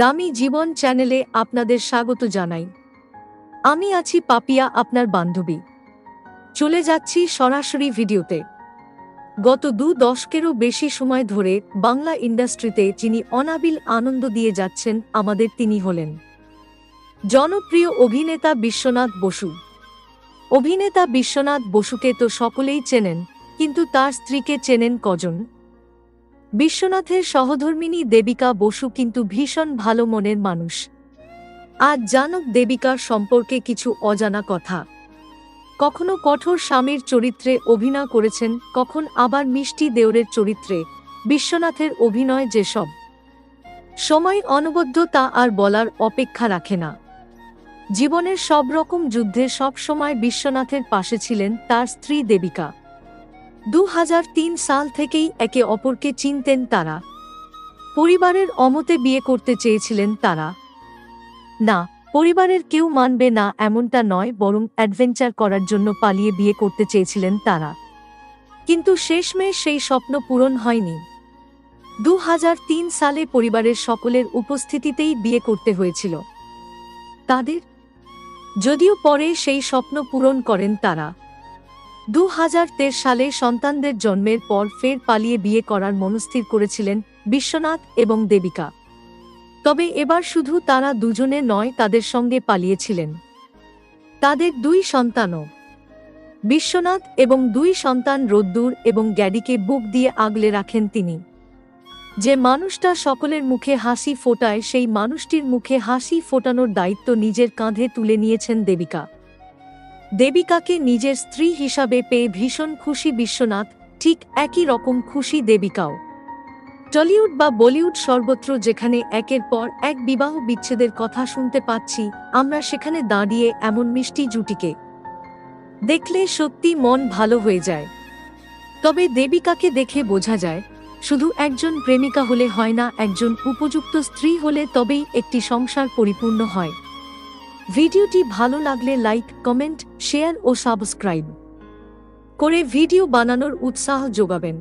দামি জীবন চ্যানেলে আপনাদের স্বাগত জানাই। আমি আছি পাপিয়া, আপনার বান্ধবী। চলে যাচ্ছি সরাসরি ভিডিওতে। গত দু দশকেরও বেশি সময় ধরে বাংলা ইন্ডাস্ট্রিতে যিনি অনাবিল আনন্দ দিয়ে যাচ্ছেন, আমাদের তিনি হলেন। জনপ্রিয় অভিনেতা বিশ্বনাথ বসু। অভিনেতা বিশ্বনাথ বসুকে তো সকলেই চেনেন, কিন্তু তার স্ত্রীকে চেনেন কজন? বিশ্বনাথের সহধর্মিনী দেবিকা বসু কিন্তু ভীষণ ভালো মনের মানুষ। আজ জানক দেবিকার সম্পর্কে কিছু অজানা কথা। কখনো কঠোর স্বামীর চরিত্রে অভিনয় করেছেন, কখন আবার মিষ্টি দেওরের চরিত্রে, বিশ্বনাথের অভিনয় যেসব। সময় অনবদ্য তা আর বলার অপেক্ষা রাখে না। জীবনের সব রকম যুদ্ধে সব সময় বিশ্বনাথের পাশে ছিলেন তার স্ত্রী দেবিকা। দু হাজার তিন সাল থেকেই একে অপরকে চিনতেন তারা। পরিবারের অমতে বিয়ে করতে চেয়েছিলেন তারা। না, পরিবারের কেউ মানবে না এমনটা নয়, বরং অ্যাডভেঞ্চার করার জন্য পালিয়ে বিয়ে করতে চেয়েছিলেন তারা। কিন্তু শেষমেশ সেই স্বপ্ন পূরণ হয়নি। দু হাজার তিন সালে পরিবারের সকলের উপস্থিতিতেই বিয়ে করতে হয়েছিল। তাদের? যদিও পরে সেই স্বপ্ন পূরণ করেন তারা। দু সালে সন্তানদের জন্মের পর ফের পালিয়ে বিয়ে করার মনস্থির করেছিলেন বিশ্বনাথ এবং দেবিকা। তবে এবার শুধু তারা দুজনে নয়, তাদের সঙ্গে পালিয়েছিলেন। তাদের দুই সন্তানও। বিশ্বনাথ এবং দুই সন্তান রোদ্দুর এবং গ্যাডিকে বুক দিয়ে আগলে রাখেন তিনি। যে মানুষটা সকলের মুখে হাসি ফোটায়, সেই মানুষটির মুখে হাসি ফোটানোর দায়িত্ব নিজের কাঁধে তুলে নিয়েছেন দেবিকা। দেবিকাকে নিজের স্ত্রী হিসাবে পেয়ে ভীষণ খুশি বিশ্বনাথ, ঠিক একই রকম খুশি দেবিকাও। টলিউড বা বলিউড সর্বত্র যেখানে একের পর এক বিবাহ বিচ্ছেদের কথা শুনতে পাচ্ছি, আমরা সেখানে দাঁড়িয়ে এমন মিষ্টি জুটিকে। দেখলে সত্যি মন ভালো হয়ে যায়। তবে দেবিকাকে দেখে বোঝা যায়, শুধু একজন প্রেমিকা হলে হয় না, একজন উপযুক্ত স্ত্রী হলে তবেই একটি সংসার পরিপূর্ণ হয়। ভিডিওটি ভালো লাগলে লাইক, কমেন্ট শেয়ার ও সাবস্ক্রাইব। করে ভিডিও বানানোর উৎসাহ যোগাবেন।